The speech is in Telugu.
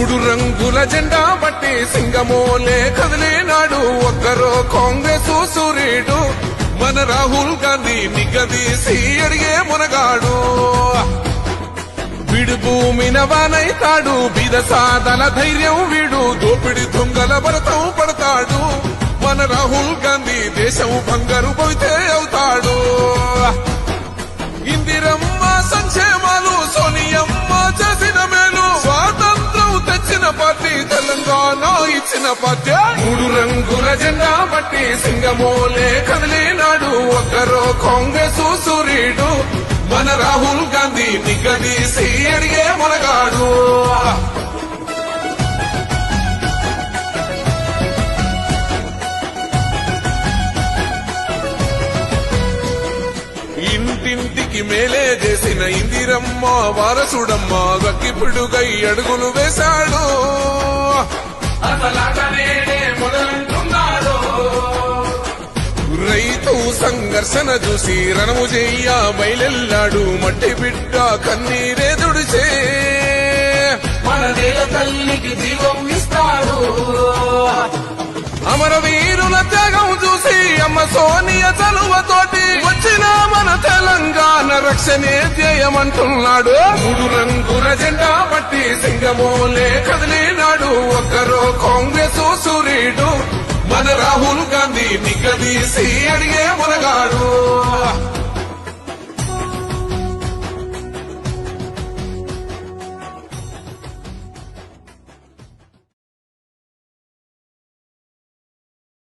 మూడు రంగుల జెండా బట్టి సింగమోలే కదిలినాడు ఒక్కరో కాంగ్రెస్ సూర్యుడు మన రాహుల్ గాంధీ నిగదీసి అడిగే మునగాడు. వీడు భూమిన వానైతాడు బీద సాదల ధైర్యం వీడు. దోపిడి దొంగల భరతం పడతాడు. మన రాహుల్ గాంధీ దేశం బంగారు పోతే అవుతాడు. ఇచ్చిన పద్య మూడు రంగుల జెండా బట్టి సింగమోలే కదిలినాడు. ఒక్కరో కాంగ్రెస్ సూర్యుడు. మన రాహుల్ గాంధీ నిగదీసి అడిగే మొనగాడు ఇంటింటికి మేలే చేసిన ఇందిరమ్మ వారసుడమ్మ గక్కిపిడుగై అడుగులు వేశాడు. సంఘర్షణ చూసి రణము చెయ్య బయలెల్లాడు మట్టి బిడ్డ కన్నీరే దుడిచే మన నేల తల్లికి జీవం ఇస్తాడు. అమరవీరుల త్యాగం చూసి అమ్మ సోనియ చలువతోటి వచ్చిన మన తెలంగాణ రక్షణే ధ్యేయమంటున్నాడు. మూడు రంగుల జెండా పట్టి సింగమోలే కదిలినాడు. ఒక్కరో కాంగ్రెస్ సూర్యుడు. మన రాహుల్ గాంధీ నిగదీసి అడిగే మునగాడు.